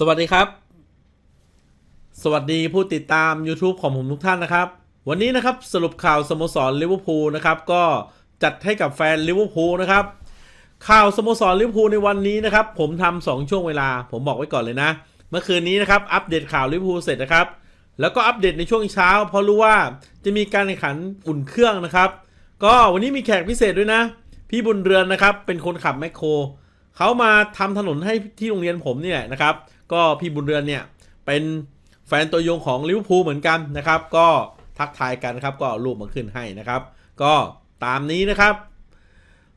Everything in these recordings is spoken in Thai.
สวัสดีครับ สวัสดีผู้ติดตาม YouTube ของผมทุกท่านนะครับ วันนี้นะครับสรุปข่าวสโมสรลิเวอร์พูลนะครับก็จัดให้กับแฟนลิเวอร์พูลนะครับ ข่าวสโมสรลิเวอร์พูลในวันนี้นะครับ ผมทำสองช่วงเวลา ผมบอกไว้ก่อนเลยนะ เมื่อคืนนี้นะครับอัปเดตข่าวลิเวอร์พูลเสร็จนะครับ แล้วก็อัปเดตในช่วงเช้า เพราะรู้ว่าจะมีการแข่งขันอุ่นเครื่องนะครับ ก็วันนี้มีแขกพิเศษด้วยนะ พี่บุญเรือนนะครับ เป็นคนขับแมคโครเขามาทำถนนให้ที่โรงเรียนผมนี่แหละนะครับ ก็พี่บุญเรือนเนี่ยเป็นแฟนตัวยงของลิเวอร์พูลเหมือนกันนะครับ ก็ทักทายกันครับก็รูปมาขึ้นให้นะครับ ก็ตามนี้นะครับ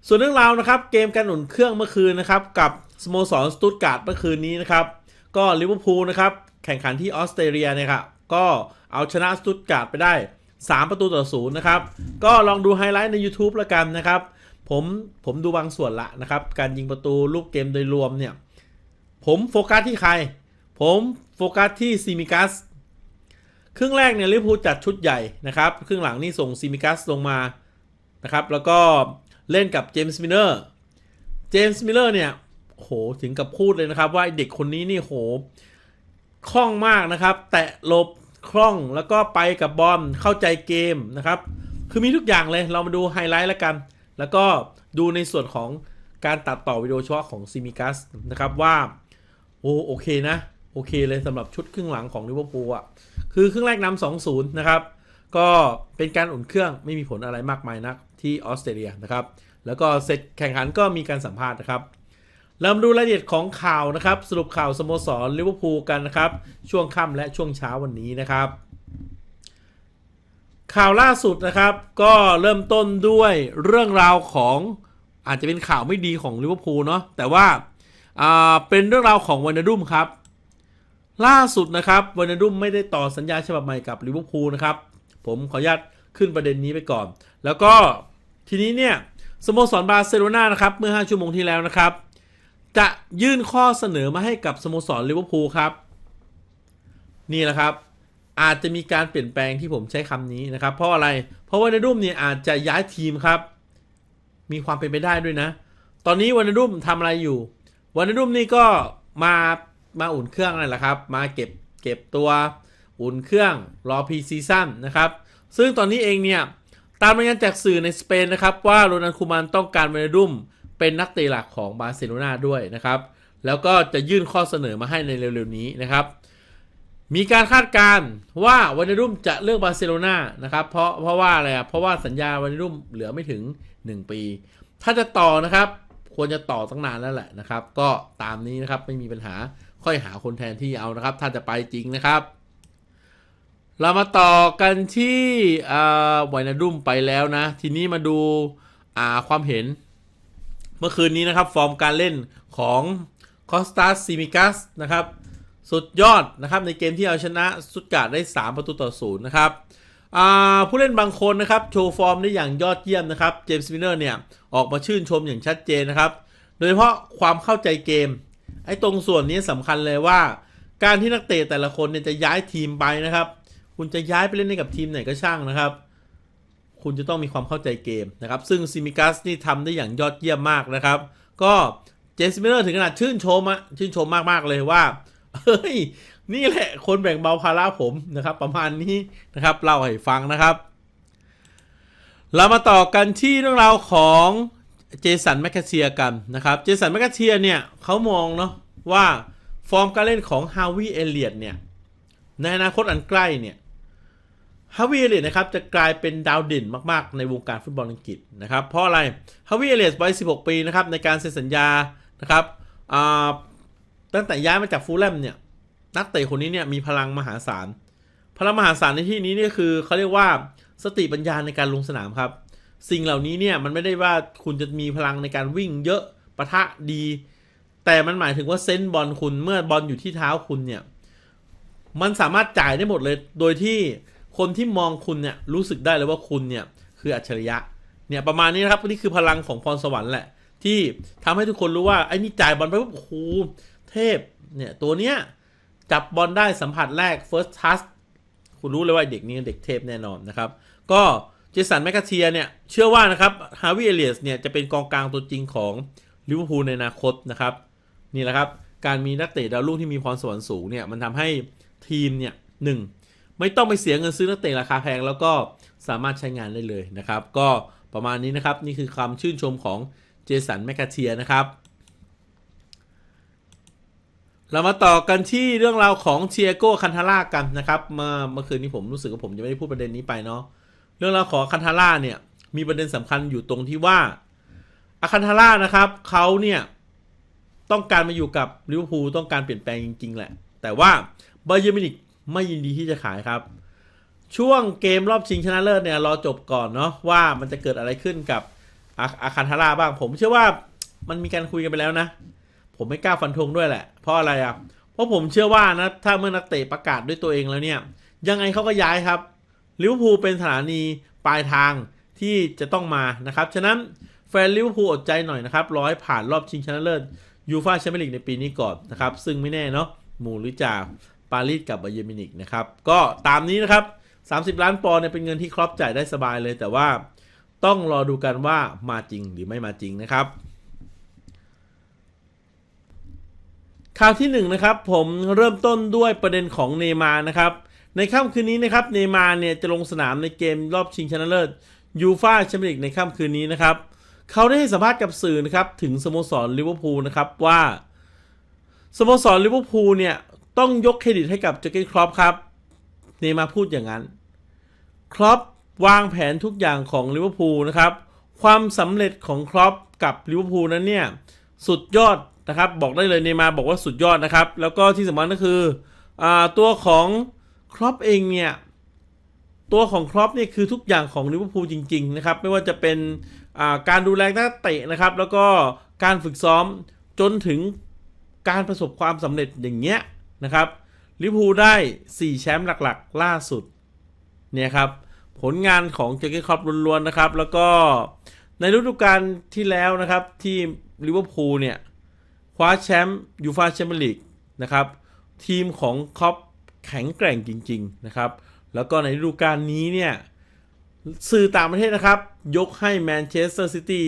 ส่วนเรื่องราวนะครับเกมการหนุนเครื่องเมื่อคืนนะครับ กับสโมสรสตุตการ์ดเมื่อคืนนี้นะครับ ก็ลิเวอร์พูลนะครับแข่งขันที่ออสเตรเลียเนี่ยครับก็เอาชนะสตุตการ์ดไปได้ 3 ประตูต่อศูนย์นะครับ ก็ลองดูไฮไลท์ใน YouTube ล้วกันนะครับ ผมผมดูบางส่วนละนะครับ การยิงประตูลูกเกมโดยรวมเนี่ย ผมโฟกัสที่ใคร ผมโฟกัสที่ซีมิกัสครึ่งแรกเนี่ยลิเวอร์พูลจัดชุดใหญ่นะครับครึ่งหลังนี่ส่งซีมิกัสลงมานะครับ แล้วก็เล่นกับเจมส์มิลเลอร์เจมส์มิลเลอร์เนี่ยโหถึงกับพูดเลยนะครับว่าเด็กคนนี้นี่โหคล่องมากนะครับ แตะลบคล่องแล้วก็ไปกับบอลเข้าใจเกมนะครับ คือมีทุกอย่างเลยเรามาดูไฮไลท์แล้วกัน แล้วก็ดูในส่วนของการตัดต่อวิดีโอเฉพาะของซีมิกัสนะครับว่า โอ้โอเคนะ โอเคเลยสำหรับชุดครึ่งหลังของลิเวอร์พูลอะคือครึ่งแรกนำสองศูนย์นะครับ ก็เป็นการอุ่นเครื่องไม่มีผลอะไรมากมายนักที่ออสเตรเลียนะครับ แล้วก็เสร็จแข่งขันก็มีการสัมภาษณ์นะครับเรามาดูรายละเอียดของข่าวนะครับ สรุปข่าวสโมสรลิเวอร์พูลกันนะครับ ช่วงค่ำและช่วงเช้าวันนี้นะครับ ข่าวล่าสุดนะครับ ก็เริ่มต้นด้วยเรื่องราวของอาจจะเป็นข่าวไม่ดีของลิเวอร์พูลเนาะแต่ว่า อ่าเป็นเรื่องราวของวานาดุมครับ ล่าสุดนะครับวานาดุมไม่ได้ต่อสัญญาฉบับใหม่กับลิเวอร์พูลนะครับ ผมขออนุญาตขึ้นประเด็นนี้ไปก่อน แล้วก็ทีนี้เนี่ยสโมสรบาร์เซโลนานะครับเมื่อ 5 ชั่วโมงที่แล้วนะครับ จะยื่นข้อเสนอมาให้กับสโมสรลิเวอร์พูลครับ นี่แหละครับ อาจจะมีการเปลี่ยนแปลงที่ผมใช้คำนี้นะครับ เพราะอะไรเพราะวานาดุมเนี่ยอาจจะย้ายทีมครับ มีความเป็นไปได้ด้วยนะ ตอนนี้วานาดุมทำอะไรอยู่ วานาดุมนี่ก็มามาอุ่นเครื่องนั่นแหละครับ มาเก็บเก็บตัวอุ่นเครื่องรอพีซีซั่นนะครับ ซึ่งตอนนี้เองเนี่ย ตามรายงานจากสื่อในสเปนนะครับ ว่าโรนัลด์คูมันต้องการวานาดุมเป็นนักเตะหลักของบาร์เซโลนาด้วยนะครับ แล้วก็จะยื่นข้อเสนอมาให้ในเร็วๆนี้นะครับ มีการคาดการณ์ว่าวานาดุมจะเลือกบาร์เซโลนานะครับ เพราะเพราะว่าอะไรอะเพราะว่าสัญญาวานาดุมเหลือไม่ถึง 1 ปี ถ้าจะต่อนะครับ ควรจะต่อตั้งนานแล้วแหละนะครับ ก็ตามนี้นะครับไม่มีปัญหาค่อยหาคนแทนที่เอานะครับ ถ้าจะไปจริงนะครับ เรามาต่อกันที่วนาดุมไปแล้วนะ ทีนี้มาดูาความเห็น เมื่อคืนนี้นะครับ ฟอร์มการเล่นของคอสตาซิมิกัสนะครับ สุดยอดนะครับในเกมที่เอาชนะสุดการ์ดได้ 3 ประตูต่อศูนย์นะครับ ผู้เล่นบางคนนะครับโชว์ฟอร์มได้อย่างยอดเยี่ยมนะครับเจมส์มิลเลอร์เนี่ยออกมาชื่นชมอย่างชัดเจนนะครับ โดยเฉพาะความเข้าใจเกม ไอ้ตรงส่วนนี้สำคัญเลยว่า การที่นักเตะแต่ละคนเนี่ยจะย้ายทีมไปนะครับ คุณจะย้ายไปเล่นให้กับทีมไหนก็ช่างนะครับ คุณจะต้องมีความเข้าใจเกมนะครับ ซึ่งซิมิกัสนี่ทำได้อย่างยอดเยี่ยมมากนะครับ ก็เจมส์มิลเลอร์ถึงขนาดชื่นชมอะชื่นชมมากๆเลยว่าเฮ้ย นี่แหละ คนแบ่งเบาภาระผมนะครับ ประมาณนี้นะครับเล่าให้ฟังนะครับ เรามาต่อกันที่เรื่องราวของเจสันแมคคาเชียกันนะครับ เจสันแมคคาเชียเนี่ยเขามองเนาะว่าฟอร์มการเล่นของฮาวิเอเลียดเนี่ย ในอนาคตอันใกล้เนี่ยฮาวิเอเลียดนะครับจะกลายเป็นดาวเด่นมากๆ ในวงการฟุตบอลอังกฤษนะครับ เพราะอะไรฮาวิเอเลียดวัย 16 ปีนะครับในการเซ็นสัญญานะครับตั้งแต่ย้ายมาจากฟูลแลมเนี่ย นักเตะคนนี้เนี่ยมีพลังมหาศาล พลังมหาศาลในที่นี้เนี่ยคือเขาเรียกว่าสติปัญญาในการลงสนามครับ สิ่งเหล่านี้เนี่ยมันไม่ได้ว่าคุณจะมีพลังในการวิ่งเยอะปะทะดี แต่มันหมายถึงว่าเซนส์บอลคุณเมื่อบอลอยู่ที่เท้าคุณเนี่ยมันสามารถจ่ายได้หมดเลย โดยที่คนที่มองคุณเนี่ยรู้สึกได้เลยว่าคุณเนี่ยคืออัจฉริยะเนี่ยประมาณนี้นะครับนี่คือพลังของพรสวรรค์แหละ ที่ทำให้ทุกคนรู้ว่าไอ้นี่จ่ายบอลไปปุ๊บโอ้โหเทพเนี่ยตัวเนี้ย จับบอลได้สัมผัสแรก first touch คุณรู้เลยว่าเด็กนี้เด็กเทพแน่นอนนะครับ ก็เจสันแมคคาเทียเนี่ย เชื่อว่านะครับฮาวิเอเลียสเนี่ย จะเป็นกองกลางตัวจริงของลิเวอร์พูลในอนาคตนะครับ นี่แหละครับ การมีนักเตะดาวรุ่งที่มีพรสวรรค์สูงเนี่ย มันทำให้ทีมเนี่ยหนึ่งไม่ต้องไปเสียเงินซื้อนักเตะราคาแพงแล้วก็สามารถใช้งานได้เลยนะครับ ก็ประมาณนี้นะครับ นี่คือคำชื่นชมของเจสันแมคคาเทียนะครับ เรามาต่อกันที่เรื่องราวของเชียโก้คันทาร่ากันนะครับเมื่อเมื่อคืนนี้ผมรู้สึกว่าผมจะไม่ได้พูดประเด็นนี้ไปเนาะเรื่องราวของคันทาร่าเนี่ย มีประเด็นสำคัญอยู่ตรงที่ว่าอาคันทาร่านะครับเขาเนี่ยต้องการมาอยู่กับลิเวอร์พูลต้องการเปลี่ยนแปลงจริง ๆ แหละ แต่ว่าบาเยอร์มินิกไม่ยินดีที่จะขายครับ ช่วงเกมรอบชิงชนะเลิศเนี่ยรอจบก่อนเนาะว่ามันจะเกิดอะไรขึ้นกับอาอาคันทาร่าบ้าง ผมเชื่อว่ามันมีการคุยกันไปแล้วนะ ผมไม่กล้าฟันธงด้วยแหละ เพราะอะไรอะเพราะผมเชื่อว่านะถ้าเมื่อนักเตะประกาศด้วยตัวเองแล้วเนี่ย ยังไงเขาก็ย้ายครับลิเวอร์พูลเป็นสถานีปลายทางที่จะต้องมานะครับ ฉะนั้นแฟนลิเวอร์พูลอดใจหน่อยนะครับรอให้ผ่านรอบชิงชนะเลิศยูฟ่าแชมเปี้ยนลีกในปีนี้ก่อนนะครับ ซึ่งไม่แน่เนาะหมู่หรือจ่าปารีสกับบาเยมินิกนะครับ ก็ตามนี้นะครับ 30 ล้านปอนด์เนี่ยเป็นเงินที่ครอปจ่ายได้สบายเลย แต่ว่าต้องรอดูกันว่ามาจริงหรือไม่มาจริงนะครับ ข่าวที่1นนะครับผมเริ่มต้นด้วยประเด็นของเนย์มานะครับในค่ำคืนนี้นะครับเนย์มาเนี่ยจะลงสนามในเกมรอบชิงชนะเลิศยูฟ่าแชมเปี้ยนลีกในค่ำคืนนี้นะครับเขาได้ให้สัมภาษณ์กับสื่อนะครับถึงสโมสรลิเวอร์พูลนะครับว่าสโมสรลิเวอร์พูลเนี่ยต้องยกเครดิตให้กับเจอร์เกนครอปครับเนย์มาพูดอย่างนั้นครอปวางแผนทุกอย่างของลิเวอร์พูลนะครับความสำเร็จของครอปกับลิเวอร์พูลนั้นเนี่ยสุดยอด นะครับ บอกได้เลยเนมาบอกว่าสุดยอดนะครับ แล้วก็ที่สำคัญก็คืออตัวของครอปเองเนี่ย ตัวของครอปเนี่ยคือทุกอย่างของลิเวอร์พูลจริง ๆ นะครับ ไม่ว่าจะเป็นการดูแลนักเตะนะครับ แล้วก็การฝึกซ้อมจนถึงการประสบความสำเร็จอย่างเงี้ยนะครับลิเวอร์พูลได้ 4 แชมป์หลักๆ ล่าสุดเนี่ยครับผลงานของเจอร์เกนครอปล้วนๆนะครับ แล้วก็ในฤดูกาลที่แล้วนะครับที่ลิเวอร์พูลเนี่ย คว้าแชมป์ยูฟาแชมเปี้ยนลีกนะครับทีมของคอปแข็งแกร่งจริง ๆ นะครับ แล้วก็ในฤดูกาลนี้เนี่ยสื่อต่างประเทศนะครับ ยกให้แมนเชสเตอร์ซิตี้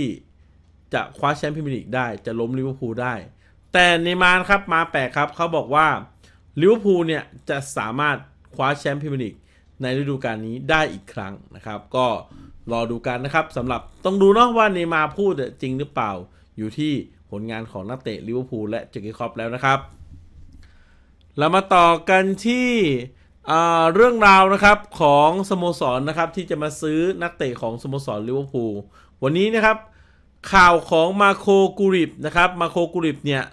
จะคว้าแชมป์พรีเมียร์ลีกได้ จะล้มลิเวอร์พูลได้ แต่ในมานครับมาแปลกครับ เขาบอกว่าลิเวอร์พูลเนี่ยจะสามารถคว้าแชมป์พรีเมียร์ลีกในฤดูกาลนี้ได้อีกครั้งนะครับ ก็รอดูกันนะครับสำหรับต้องดูเนาะว่าเนมาพูดจริงหรือเปล่าอยู่ที่ ผลงานของนักเตะลิเวอร์พูลและเจอร์เกคอปแล้วนะครับ เรามาต่อกันที่เรื่องราวนะครับของสโมสรนะครับที่จะมาซื้อนักเตะของสโมสรลิเวอร์พูลวันนี้นะครับข่าวของมาโคกูริบนะครับมาโคกูริบเนี่ย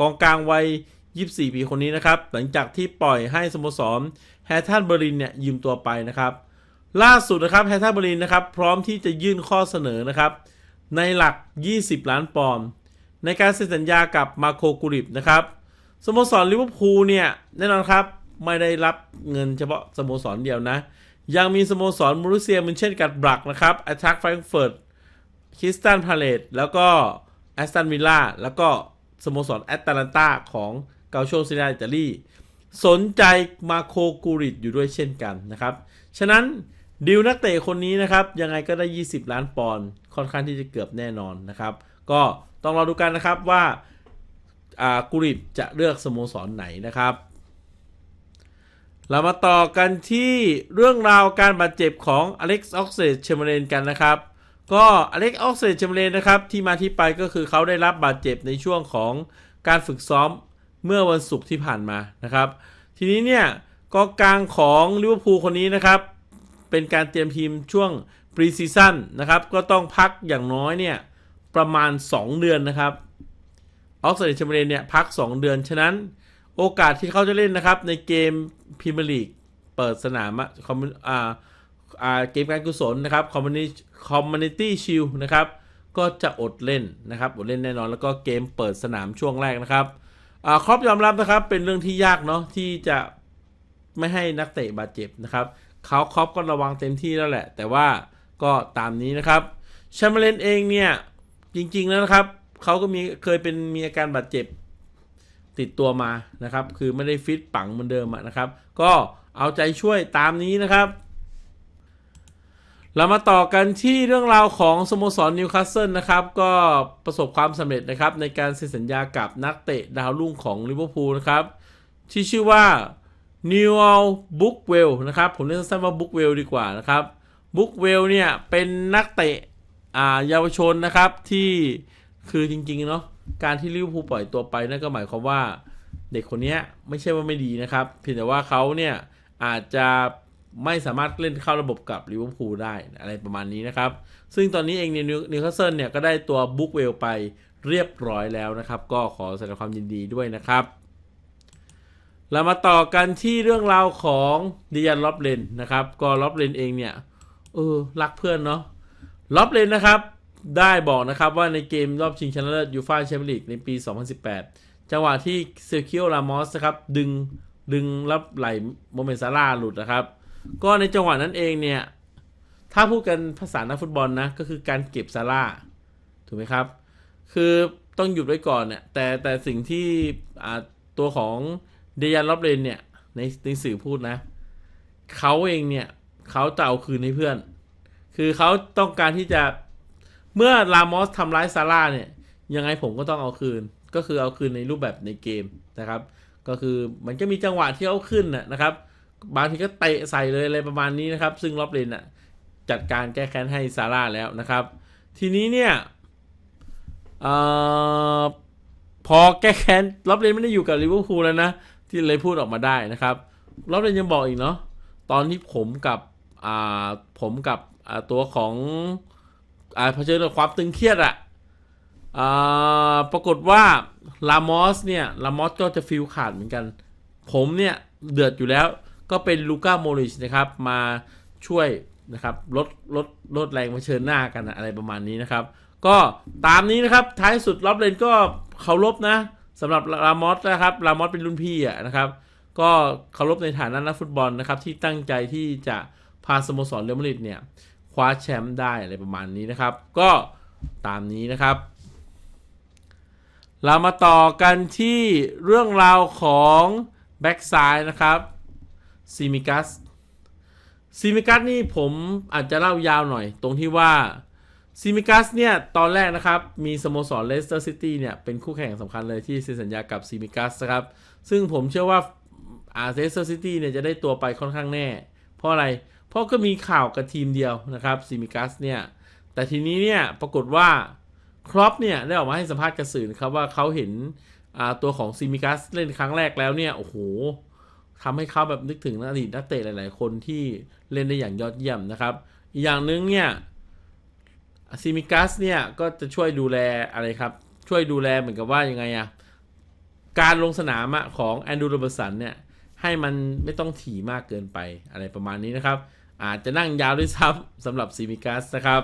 กองกลางวัย 24 ปีคนนี้นะครับ หลังจากที่ปล่อยให้สโมสรแฮทันเบอร์ลินเนี่ยยืมตัวไปนะครับ ล่าสุดนะครับแฮทันเบอร์ลินนะครับพร้อมที่จะยื่นข้อเสนอนะครับในหลัก 20 ล้านปอนด์ ในการเซ็นสัญญากับมาโคกูริบนะครับสโมสรลิเวอร์พูลเนี่ยแน่นอนครับไม่ได้รับเงินเฉพาะสโมสรเดียวนะ ยังมีสโมสรมูริเซียมันเช่นกัดบรักนะครับแอตแทกแฟรงเฟิร์ตคิสตันพาเลตแล้วก็แอสตันวิลล่าแล้วก็สโมสรแอตแลนตาของเกาโชซินาอิตาลีสนใจมาโคกูริตอยู่ด้วยเช่นกันนะครับ ฉะนั้นดิวนักเตะคนนี้นะครับ ยังไงก็ได้ 20 ล้านปอนด์ค่อนข้างที่จะเกือบแน่นอนนะครับ ก็ ต้องรอดูกันนะครับว่ากูริตจะเลือกสโมสรไหนนะครับ เรามาต่อกันที่เรื่องราวการบาดเจ็บของอเล็กซ์ออกเซตเชมเบรนกันนะครับ ก็อเล็กซ์ออกเซตเชมเบรนนะครับที่มาที่ไปก็คือเขาได้รับบาดเจ็บในช่วงของการฝึกซ้อมเมื่อวันศุกร์ที่ผ่านมานะครับ ทีนี้เนี่ยกองกลางของลิเวอร์พูลคนนี้นะครับ เป็นการเตรียมทีมช่วงปรีซีซั่นนะครับ ก็ต้องพักอย่างน้อยเนี่ย ประมาณ 2 เดือนนะครับออกเซตเชมเบรนเนี่ยพัก 2 เดือน ฉะนั้นโอกาสที่เขาจะเล่นนะครับ ในเกมพรีเมียร์ลีกเปิดสนามคอมอ่าอ่าเกมการกุศลนะครับคอมมูนิคอมมูนิตี้ชิลนะครับก็จะอดเล่นนะครับอดเล่นแน่นอนแล้วก็เกมเปิดสนามช่วงแรกนะครับอ่าครอบยอมรับนะครับเป็นเรื่องที่ยากเนาะที่จะไม่ให้นักเตะบาดเจ็บนะครับเขาครอบก็ระวังเต็มที่แล้วแหละ แต่ว่าก็ตามนี้นะครับแชมเบเลนเองเนี่ย จริง ๆ แล้วนะครับเขาก็มีเคยเป็นมีอาการบาดเจ็บติดตัวมานะครับ คือไม่ได้ฟิตปังเหมือนเดิมนะครับ ก็เอาใจช่วยตามนี้นะครับ เรามาต่อกันที่เรื่องราวของสโมสรนิวคาสเซิลนะครับ ก็ประสบความสำเร็จนะครับ ในการเซ็นสัญญากับนักเตะดาวรุ่งของลิเวอร์พูลนะครับ ที่ชื่อว่านิวอัลบุ๊กเวลนะครับ ผมเรียกสั้นๆว่าบุ๊กเวลดีกว่านะครับบุ๊กเวลเนี่ยเป็นนักเตะ อ่าเยาวชนนะครับที่คือจริงๆเนาะการที่ลิเวอร์พูลปล่อยตัวไปนั่นก็หมายความว่าเด็กคนนี้ไม่ใช่ว่าไม่ดีนะครับ เพียงแต่ว่าเขาเนี่ยอาจจะไม่สามารถเล่นเข้าระบบกับลิเวอร์พูลได้อะไรประมาณนี้นะครับ ซึ่งตอนนี้เองนิวนิวคาสเซิลเนี่ยก็ได้ตัวบุ๊กเวลไปเรียบร้อยแล้วนะครับ ก็ขอแสดงความยินดีด้วยนะครับ เรามาต่อกันที่เรื่องราวของดิยันล็อบเลนนะครับ ก็ล็อบเลนเองเนี่ยเออรักเพื่อนเนาะ ล็อบเลนนะครับ ได้บอกนะครับว่าในเกมรอบชิงชนะเลิศยูฟ่าแชมเปี้ยนลีกในปี 2018 จังหวะที่เซอร์คิโอลามอสนะครับ ดึงดึงรับไหลโมเมนต์ซาร่าหลุดนะครับ ก็ในจังหวะนั้นเองเนี่ย ถ้าพูดกันภาษานักฟุตบอลนะ ก็คือการเก็บซาร่าถูกไหมครับ คือต้องหยุดไว้ก่อนเนี่ยแต่แต่สิ่งที่ตัวของเดยันล็อบเลนเนี่ยในในสื่อพูดนะเขาเองเนี่ยเขาจะเอาคืนให้เพื่อน คือเขาต้องการที่จะเมื่อลามอสทำร้ายซาร่าเนี่ย ยังไงผมก็ต้องเอาคืน ก็คือเอาคืนในรูปแบบในเกมนะครับ ก็คือมันก็มีจังหวะที่เอาขึ้นนะครับ บางทีก็เตะใส่เลยอะไรประมาณนี้นะครับ ซึ่งล็อบเลนอะจัดการแก้แค้นให้ซาร่าแล้วนะครับ ทีนี้เนี่ยออพอแก้แค้นล็อบเลนไม่ได้อยู่กับลิเวอร์พูลแล้วนะ ที่เลยพูดออกมาได้นะครับล็อบเลนยังบอกอีกเนาะตอนที่ผมกับผมกับ ตัวของอ่าเผชิญกับความตึงเครียดอะอ่าปรากฏว่าลามอสเนี่ยลามอสก็จะฟิลขาดเหมือนกัน ผมเนี่ยเดือดอยู่แล้วก็เป็นลูก้าโมริชนะครับมาช่วยนะครับลดลดลดแรงเผชิญหน้ากันอะไรประมาณนี้นะครับ ก็ตามนี้นะครับท้ายสุดล็อบเลนก็เคารพนะสำหรับลามอสนะครับลามอสเป็นรุ่นพี่อะนะครับ ก็เคารพในฐานะนักฟุตบอลนะครับที่ตั้งใจที่จะพาสโมสรเรอัลมาดริดเนี่ย คว้าแชมป์ได้อะไรประมาณนี้นะครับ ก็ตามนี้นะครับ เรามาต่อกันที่เรื่องราวของแบ็กซ้ายนะครับซิมิกัสซิมิกัสนี่ผมอาจจะเล่ายาวหน่อย ตรงที่ว่าซิมิกัสเนี่ยตอนแรกนะครับ มีสโมสรเลสเตอร์ซิตี้เนี่ย เป็นคู่แข่งสำคัญเลยที่เซ็นสัญญากับซิมิกัสนะครับ ซึ่งผมเชื่อว่าอาร์เซสเตอร์ซิตี้เนี่ยจะได้ตัวไปค่อนข้างแน่ เพราะอะไร เพราะก็มีข่าวกับทีมเดียวนะครับซิมิกัสเนี่ย แต่ทีนี้เนี่ยปรากฏว่าครอปเนี่ยได้ออกมาให้สัมภาษณ์กับสื่อนะครับว่าเขาเห็นตัวของซิมิกัสเล่นครั้งแรกแล้วเนี่ย โอ้โหทำให้เขาแบบนึกถึงอดีตนักเตะหลาย ๆ คนที่เล่นได้อย่างยอดเยี่ยมนะครับอีกอย่างหนึ่งเนี่ยซิมิกัสเนี่ยก็จะช่วยดูแลอะไรครับ ช่วยดูแลเหมือนกับว่ายังไงอะการลงสนามอะของแอนดูโรเบอร์สันเนี่ยให้มันไม่ต้องถี่มากเกินไปอะไรประมาณนี้นะครับ อาจจะนั่งยาวด้วยซ้ำสำหรับซิมิกัสนะครับ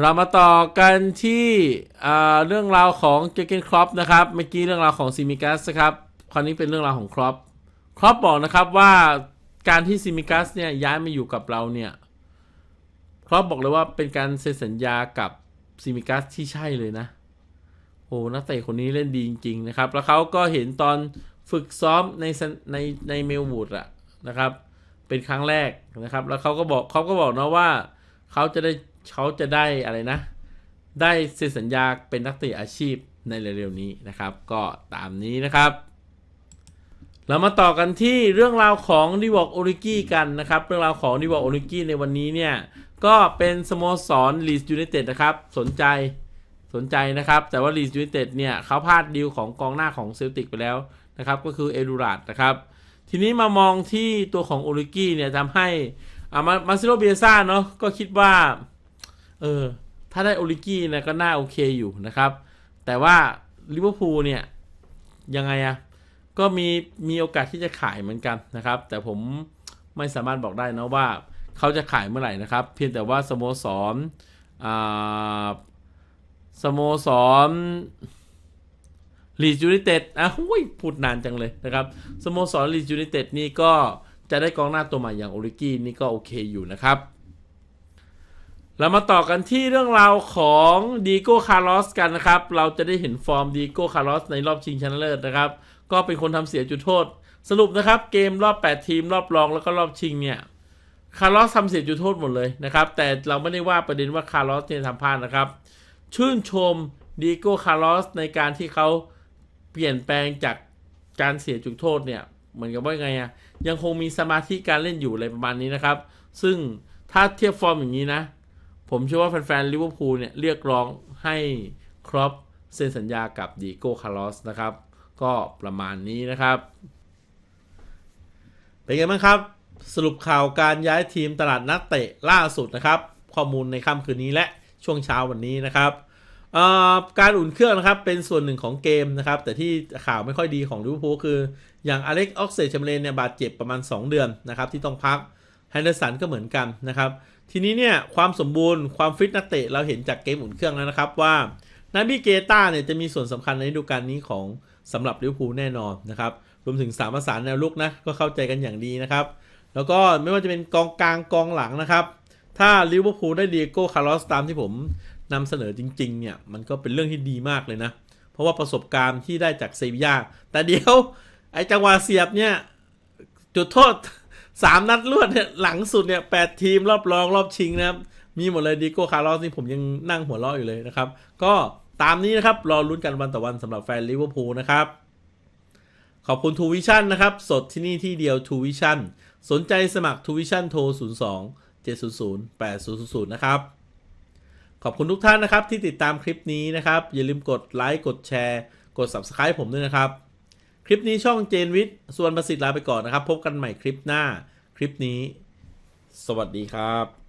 เรามาต่อกันที่เรื่องราวของเจเกนครอปนะครับเมื่อกี้เรื่องราวของซิมิกัสนะครับคราวนี้เป็นเรื่องราวของครอปครอปบอกนะครับว่าการที่ซิมิกัสเนี่ยย้ายมาอยู่กับเราเนี่ยครอปบอกเลยว่าเป็นการเซ็นสัญญากับซิมิกัสที่ใช่เลยนะ โอ้นักเตะคนนี้เล่นดีจริง ๆ นะครับ แล้วเขาก็เห็นตอนฝึกซ้อมในสนในในเมลวูดอะนะครับ เป็นครั้งแรกนะครับ แล้วเขาก็บอกเขาก็บอกนะว่าเขาจะได้เขาจะได้อะไรนะ ได้เซ็นสัญญาเป็นนักเตะอาชีพในเร็วๆนี้นะครับ ก็ตามนี้นะครับ เรามาต่อกันที่เรื่องราวของดิวอกโอริกี้กันนะครับ เรื่องราวของดิวอกโอริกี้ในวันนี้เนี่ย ก็เป็นสโมสรลีสยู n นเต็ดนะครับ สนใจสนใจนะครับ แต่ว่าลีสยู n นเต็ดเนี่ยเขาพลาดดีลของกองหน้าของเซลติกไปแล้วนะครับ ก็คือเอดูราดนะครับ ทีนี้มามองที่ตัวของโอริกี้เนี่ยทำให้อามามาซิโรเบียซ่าเนาะก็คิดว่า เออ ถ้าได้โอริกี้เนี่ยก็น่าโอเคอยู่นะครับ แต่ว่าลิเวอร์พูลเนี่ย ยังไงอะก็มีมีโอกาสที่จะขายเหมือนกันนะครับ แต่ผมไม่สามารถบอกได้นะว่าเขาจะขายเมื่อไหร่นะครับ เพียงแต่ว่าสโมสรอ่าสโมสร ลีดยู n นเต็ดอะหุ้ยพูดนานจังเลยนะครับสโมสรลีดยู n นเต็ดนี่ก็จะได้กองหน้าตัวใหม่อย่างโอริกี้นี่ก็โอเคอยู่นะครับ เรามาต่อกันที่เรื่องราวของดีโก้คาร์ลอสกันนะครับ เราจะได้เห็นฟอร์มดีโก้คาร์ลอสในรอบชิงชนะเลิศนะครับ ก็เป็นคนทำเสียจุดโทษ สรุปนะครับ เกมรอบ 8 ทีมรอบรองแล้วก็รอบชิงเนี่ยคาร์ลอสทำเสียจุดโทษหมดเลยนะครับ แต่เราไม่ได้ว่าประเด็นว่าคาร์ลอสเนี่ยทำพลาดนะครับ ชื่นชมดีโก้คาร์ลอสในการที่เขา เปลี่ยนแปลงจากการเสียจุดโทษเนี่ยเหมือนกับว่าไงอะยังคงมีสมาธิการเล่นอยู่อะไรประมาณนี้นะครับ ซึ่งถ้าเทียบฟอร์มอย่างนี้นะ ผมเชื่อว่าแฟนๆลิเวอร์พูลเนี่ยเรียกร้องให้ครอปเซ็นสัญญากับดีโก้คาร์ลอสนะครับ ก็ประมาณนี้นะครับ เป็นไงบ้างครับ สรุปข่าวการย้ายทีมตลาดนักเตะล่าสุดนะครับ ข้อมูลในค่ำคืนนี้และช่วงเช้าวันนี้นะครับ การอุ่นเครื่องนะครับเป็นส่วนหนึ่งของเกมนะครับ แต่ที่ข่าวไม่ค่อยดีของลิเวอร์พูลคือ อย่างอเล็กออกเซชัมเลนเนี่ยบาดเจ็บประมาณ 2 เดือนนะครับ ที่ต้องพักแฮนเดอร์สันก็เหมือนกันนะครับ ทีนี้เนี่ยความสมบูรณ์ความฟิตนักเตะเราเห็นจากเกมอุ่นเครื่องแล้วนะครับว่านาบิเกต้าเนี่ยจะมีส่วนสำคัญในฤดูกาลนี้ของสำหรับลิเวอร์พูลแน่นอนนะครับรวมถึงสามประสานแนวลุกนะก็เข้าใจกันอย่างดีนะครับ แล้วก็ไม่ว่าจะเป็นกองกลางกองหลังนะครับ ถ้าลิเวอร์พูลได้ดีโก้คาร์ลอสตามที่ผมนำเสนอจริง ๆ เนี่ย มันก็เป็นเรื่องที่ดีมากเลยนะ เพราะว่าประสบการณ์ที่ได้จากเซบียาแต่เดี๋ยว ไอ้จังหวะเสียบเนี่ย จุดโทษสามนัดรวดเนี่ยหลังสุดเนี่ยแปดทีมรอบรองรอบชิงนะครับ มีหมดเลยดิโก้คาร์ลอสนี่ผมยังนั่งหัวเราะอยู่เลยนะครับ ก็ตามนี้นะครับ รอลุ้นกันวันต่อวันสำหรับแฟนลิเวอร์พูลนะครับขอบคุณทูวิชั่นนะครับ สดที่นี่ที่เดียวทูวิชั่นสนใจสมัครทูวิชั่นโทร 02 700 8000 นะครับ ขอบคุณทุกท่านนะครับที่ติดตามคลิปนี้นะครับ อย่าลืมกดไลค์กดแชร์ กด Subscribe ผมด้วยนะครับ คลิปนี้ช่องเจนวิทย์ส่วนประสิทธิ์ลาไปก่อนนะครับ พบกันใหม่คลิปหน้าคลิปนี้ สวัสดีครับ